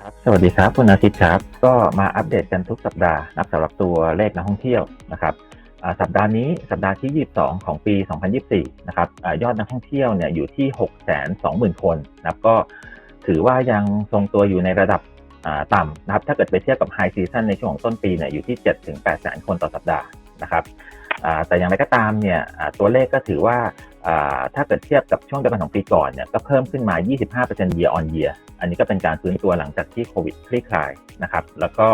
ครับสวัสดีครับคุณอาทิตย์ครับก็มาอัปเดตกันทุกสัปดาห์นับสำหรับตัวเลขนักท่องเที่ยวนะครับสัปดาห์นี้สัปดาห์ที่ 22 ของปี 2024 นะครับอยอดนักท่องเที่ยวเนี่ยอยู่ที่ 620,000 คนนะครับก็ถือว่ายังทรงตัวอยู่ในระดับต่ำนะครับถ้าเกิดไปเทียบกับไฮซีซันในช่วงต้นปีเนี่ยอยู่ที่ 7-8แสนคนต่อสัปดาห์นะครับแต่อย่างไรก็ตามเนี่ยตัวเลขก็ถือว่า ถ้าเกิดเทียบกับช่วงเดียวกันของปีก่อนเนี่ยก็เพิ่มขึ้นมา 25% year on year อันนี้ก็เป็นการฟื้นตัวหลังจากที่โควิดคลี่คลายนะครับ แล้วก็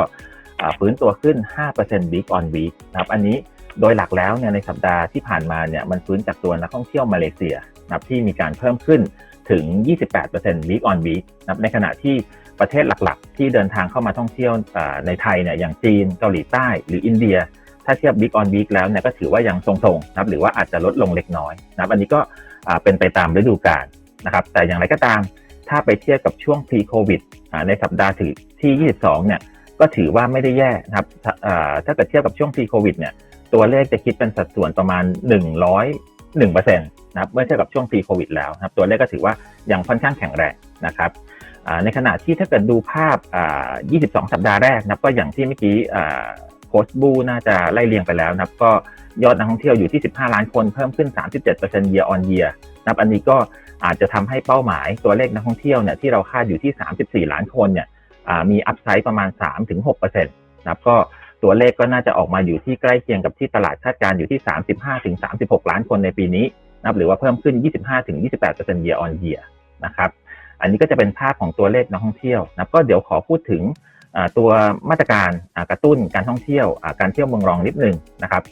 ฟื้นตัวขึ้น 5% week on week นะครับ อันนี้โดยหลักแล้วเนี่ยในสัปดาห์ที่ผ่านมาเนี่ยมันฟื้นจากตัวนักท่องเที่ยวมาเลเซียนะครับที่มีการเพิ่มขึ้นถึง 28% week on week นะครับในขณะที่ประเทศหลักๆ ที่เดินทางเข้ามาท่องเที่ยวในไทยเนี่ยอย่างจีนเกาหลีใต้หรืออินเดีย ถ้าเทียบ week on week แล้วเนี่ยก็ถือว่ายังทรงๆนะครับหรือว่าอาจจะลดลงเล็กน้อยนะครับอันนี้ก็เป็นไปตามฤดูกาลนะครับแต่อย่างไรก็ตามถ้าไปเทียบกับช่วง pre covid ในสัปดาห์ที่ 22 เนี่ยก็ถือว่าไม่ได้แย่นะครับถ้าเกิดเทียบกับช่วง pre covid เนี่ยตัวเลขจะคิดเป็นสัดส่วนประมาณ 100 1%นะครับเมื่อเทียบกับช่วง pre covid แล้วนะครับตัวเลขก็ถือว่ายังค่อนข้างแข็งแรงนะครับในขณะที่ถ้าเกิดดูภาพ 22 สัปดาห์แรกนะครับก็อย่างที่เมื่อกี้ ค้ชบูน่าจะไล่เรียงไปแล้วนะครับ ก็ยอดนักท่องเที่ยวอยู่ที่ 15 ล้านคนเพิ่มขึ้น 37% year on year นะครับอันนี้ก็อาจจะทำให้เป้าหมายตัวเลขนักท่องเที่ยวเนี่ยที่เราคาดอยู่ที่ 34 ล้านคนเนี่ยมีอัพไซด์ประมาณ 3-6%นะครับก็ตัวเลขก็น่าจะออกมาอยู่ที่ใกล้เคียงกับที่ตลาดคาดการอยู่ที่ 35-36 ล้านคนในปีนี้นะครับหรือว่าเพิ่มขึ้น 25-28% year on year นะครับอันนี้ก็จะเป็นภาพของตัวเลขนักท่องเที่ยวนับก็เดี๋ยวขอพูดถึง ตัวมาตรการกระตุ้นการท่องเที่ยวการเที่ยวเมืองรองนิดนึงนะครับ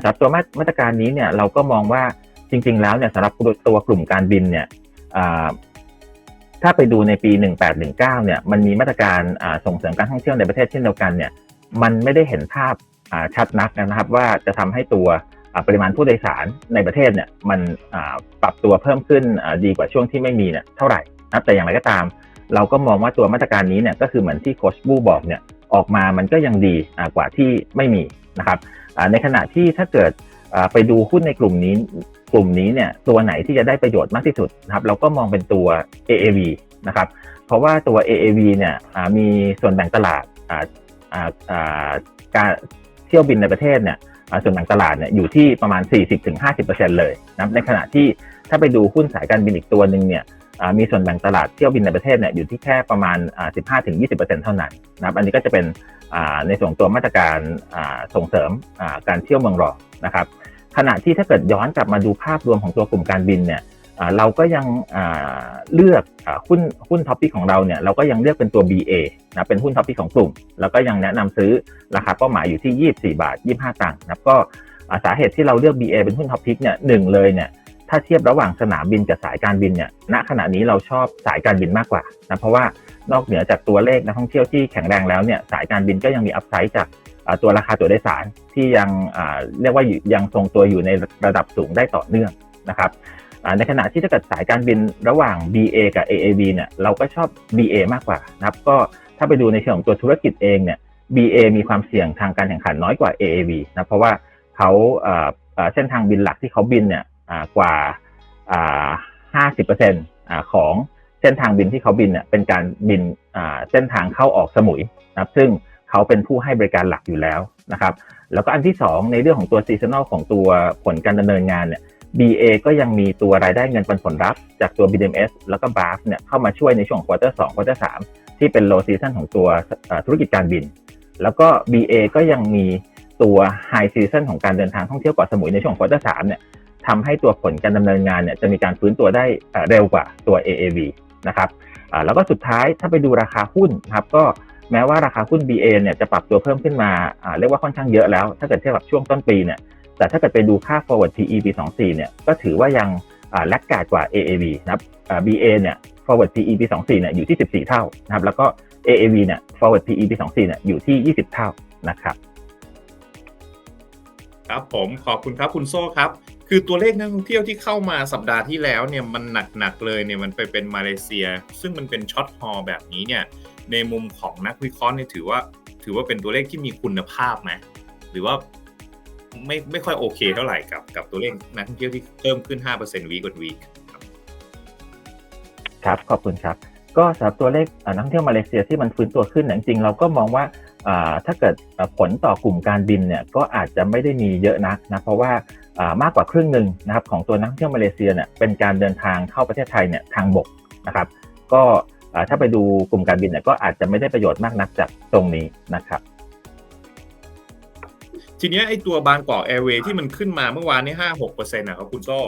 สำหรับตัวมาตรการนี้เนี่ยเราก็มองว่าจริง ๆ แล้วเนี่ยสำหรับตัวกลุ่มการบินเนี่ยถ้าไปดูในปี 1819 เนี่ยมันมีมาตรการส่งเสริมการท่องเที่ยวในประเทศเช่นเดียวกันเนี่ยมันไม่ได้เห็นภาพชัดนักนะครับว่าจะทำให้ตัวปริมาณผู้โดยสารในประเทศเนี่ยมันปรับตัวเพิ่มขึ้นดีกว่าช่วงที่ไม่มีเนี่ยเท่าไหร่นะแต่อย่างไรก็ตาม เราก็มองว่าตัวมาตรการนี้เนี่ยก็คือเหมือนที่โคชบูบอกเนี่ยออกมามันก็ยังดีกว่าที่ไม่มีนะครับในขณะที่ถ้าเกิดไปดูหุ้นในกลุ่มนี้กลุ่มนี้เนี่ยตัวไหนที่จะได้ประโยชน์มากที่สุดนะครับเราก็มองเป็นตัว AAV นะครับเพราะว่าตัว AAV เนี่ยมีส่วนแบ่งตลาดการเที่ยวบินในประเทศเนี่ยส่วนแบ่งตลาดเนี่ยอยู่ที่ประมาณ 40-50%เลยนะในขณะที่ถ้าไปดูหุ้นสายการบินอีกตัวหนึ่งเนี่ย มีส่วนแบ่งตลาดเที่ยวบินในประเทศเนี่ยอยู่ที่แค่ประมาณ 15-20%เท่านั้นนะครับอันนี้ก็จะเป็นในส่วนตัวมาตรการส่งเสริมการเที่ยวเมืองรองนะครับขณะที่ถ้าเกิดย้อนกลับมาดูภาพรวมของตัวกลุ่มการบินเนี่ยเราก็ยังเลือกหุ้นหุ้นท็อปปี้ของเราเนี่ยเราก็ยังเลือกเป็นตัว BA นะเป็นหุ้นท็อปปี้ของกลุ่ม แล้วก็ยังแนะนำซื้อราคาเป้าหมายอยู่ที่ 24 บาท 25 ตังค์นะก็สาเหตุที่เราเลือก BA เป็นหุ้นท็อปพิกเนี่ยหนึ่งเลยเนี่ย ถ้าเทียบระหว่างสนามบินกับสายการบินเนี่ย ณ ขณะนี้เราชอบสายการบินมากกว่านะ เพราะว่านอกเหนือจากตัวเลขนักท่องเที่ยวที่แข็งแรงแล้วเนี่ย สายการบินก็ยังมีอัพไซด์จากตัวราคาตั๋วโดยสารที่ยังเรียกว่ายังทรงตัวอยู่ในระดับสูงได้ต่อเนื่องนะครับในขณะที่ถ้าเกิดสายการบินระหว่าง BA กับ AAV เนี่ยเราก็ชอบ BA มากกว่านะครับ ก็ถ้าไปดูในเชิงของตัวธุรกิจเองเนี่ย BA มีความเสี่ยงทางการแข่งขันน้อยกว่า AAV นะเพราะว่าเขาเส้นทางบินหลักที่เขาบินเนี่ย กว่า 50%ของเส้นทางบินที่เขาบินเป็นการบินเส้นทางเข้าออกสมุยนะครับซึ่งเขาเป็นผู้ให้บริการหลักอยู่แล้วนะครับ แล้วก็อันที่ 2 ในเรื่องของตัวซีซันอลของตัวผลการดำเนินงานเนี่ย BA ก็ยังมีตัวรายได้เงินปันผลรับ จากตัว BDMs แล้วก็ BAF เนี่ยเข้ามาช่วยในช่วงควอเตอร์2ควอเตอร์3ที่เป็น low season ของตัวธุรกิจการบิน แล้วก็ BA ก็ยังมีตัว high season ของการเดินทางท่องเที่ยวเกาะสมุยในช่วงควอเตอร์3เนี่ย ทำให้ตัวผลการดำเนินงานเนี่ยจะมีการฟื้นตัวได้เร็วกว่าตัว AAV นะครับแล้วก็สุดท้ายถ้าไปดูราคาหุ้นครับก็แม้ว่าราคาหุ้น BA เนี่ยจะปรับตัวเพิ่มขึ้นมาเรียกว่าค่อนข้างเยอะแล้ว ถ้าเกิดเทียบกับช่วงต้นปีเนี่ยแต่ถ้าเกิดไปดูค่า forward PE ปี 24 เนี่ยก็ถือว่ายังแลกกาดกว่า AAV นะครับ BA เนี่ย forward PE ปี 24 เนี่ยอยู่ที่ 14 เท่านะครับแล้วก็ AAV เนี่ย forward PE ปี 24 เนี่ยอยู่ที่ 20 เท่านะครับครับผมขอบคุณครับคุณโซ่ครับ คือตัวเลขนักท่องเที่ยวที่เข้ามาสัปดาห์ที่แล้วเนี่ยมันหนักๆเลยเนี่ยมันไปเป็นมาเลเซีย ซึ่งมันเป็นช็อตฮอลแบบนี้เนี่ยในมุมของนักวิเคราะห์เนี่ยถือว่า ถือว่าเป็นตัวเลขที่มีคุณภาพไหมหรือว่าไม่ไม่ค่อยโอเคเท่าไหร่กับกับตัวเลขนักท่องเที่ยวที่เพิ่มขึ้น 5%วีกว่าวีคครับขอบคุณครับ ก็สำหรับตัวเลขนักท่องเที่ยวมาเลเซียที่มันฟื้นตัวขึ้นจริงๆเราก็มองว่า ถ้าเกิดอ่าผลต่อกลุ่มการบินเนี่ยก็อาจจะไม่ได้มีเยอะนักนะเพราะว่าอ่ามากกว่าครึ่งหนึ่งนะครับของตัวนักท่องเที่ยวมาเลเซียเนี่ยเป็นการเดินทางเข้าประเทศไทยเนี่ยทางบกนะครับ ก็อ่าถ้าไปดูกลุ่มการบินเนี่ยก็อาจจะไม่ได้ประโยชน์มากนักจากตรงนี้นะครับ ทีเนี้ยไอ้ตัวบางกอกแอร์เวย์ที่มันขึ้นมาเมื่อวานนี้ห้าหกเปอร์เซ็นต์นะครับคุณโซ่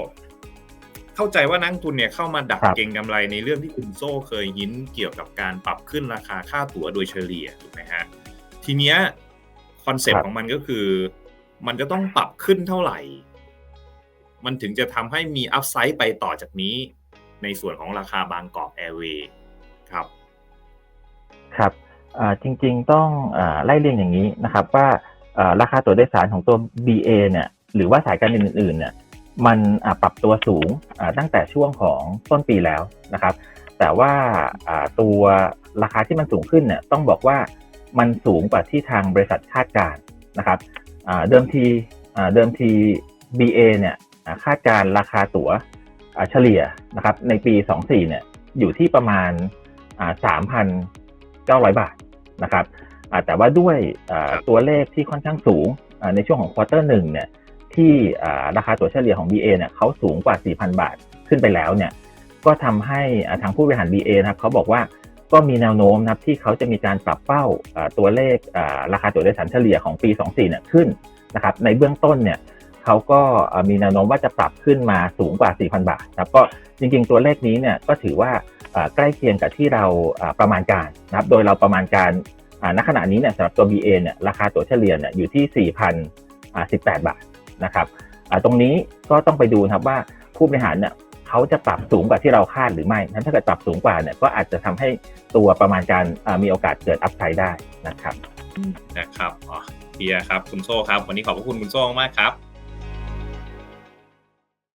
เข้าใจว่านักลงทุนเนี่ยเข้ามาดักครับเก็งกำไรในเรื่องที่คุณโซ่เคยยิ้นเกี่ยวกับการปรับขึ้นราคาค่าตั๋วโดยเฉลี่ยถูกไหมฮะ ทีเนี้ยคอนเซ็ปต์ของมันก็คือ มันจะต้องปรับขึ้นเท่าไหร่ มันถึงจะทำให้มีอัพไซด์ไปต่อจากนี้ ในส่วนของราคาบางกอกแอร์เวย์ครับ ครับอ่าจริงๆต้องอาไล่เรียงอย่างนี้นะครับว่าอ่าราคาตั๋วโดยสารของตัว BA เนี่ย หรือว่าสายการบินอื่นๆ เนี่ย มันอ่าปรับตัวสูงอ่าตั้งแต่ช่วงของต้นปีแล้วนะครับ แต่ว่าอ่าตัวราคาที่มันสูงขึ้นเนี่ยต้องบอกว่า มันสูงกว่าที่ทางบริษัทคาดการณ์นะครับอ่าเดิมทีอ่าเดิมที BA เนี่ยอ่าคาดการณ์ราคาตั๋วอ่าเฉลี่ยนะครับในปี 24 เนี่ยอยู่ที่ประมาณอ่า3,900 บาทนะครับอ่าแต่ว่าด้วยอ่าครับตัวเลขที่ค่อนข้างสูงอ่าในช่วงของควอเตอร์หนึ่งเนี่ยที่อ่าราคาตั๋วเฉลี่ยของ BA เนี่ยเขาสูงกว่า 4,000 บาทขึ้นไปแล้วเนี่ยก็ทำให้อ่าทางผู้บริหาร BA นะครับเขาบอกว่า ก็มีแนวโน้มนะครับที่เขาจะมีการปรับเป้าตัวเลขราคาตัวโดยสารเฉลี่ยของปี 24เนี่ยขึ้นนะครับในเบื้องต้นเนี่ยเขาก็มีแนวโน้มว่าจะปรับขึ้นมาสูงกว่า 4,000 บาทนะครับก็จริงๆตัวเลขนี้เนี่ยก็ถือว่าใกล้เคียงกับที่เราประมาณการนะครับโดยเราประมาณการณขณะนี้เนี่ยสำหรับตัว BA เนี่ยราคาตัวเฉลี่ยเนี่ยอยู่ที่ 4,018 บาทนะครับตรงนี้ก็ต้องไปดูนะครับว่าผู้บริหารเนี่ย เขาจะปรับสูงกว่าที่เราคาดหรือไม่นั้นถ้าเกิดปรับสูงกว่าเนี่ยก็อาจจะทำให้ตัวประมาณการมีโอกาสเกิดอัพไซด์ได้นะครับนะครับอ๋อเฮียครับคุณโซ่ครับ วันนี้ขอบพระคุณคุณโซ่มากครับ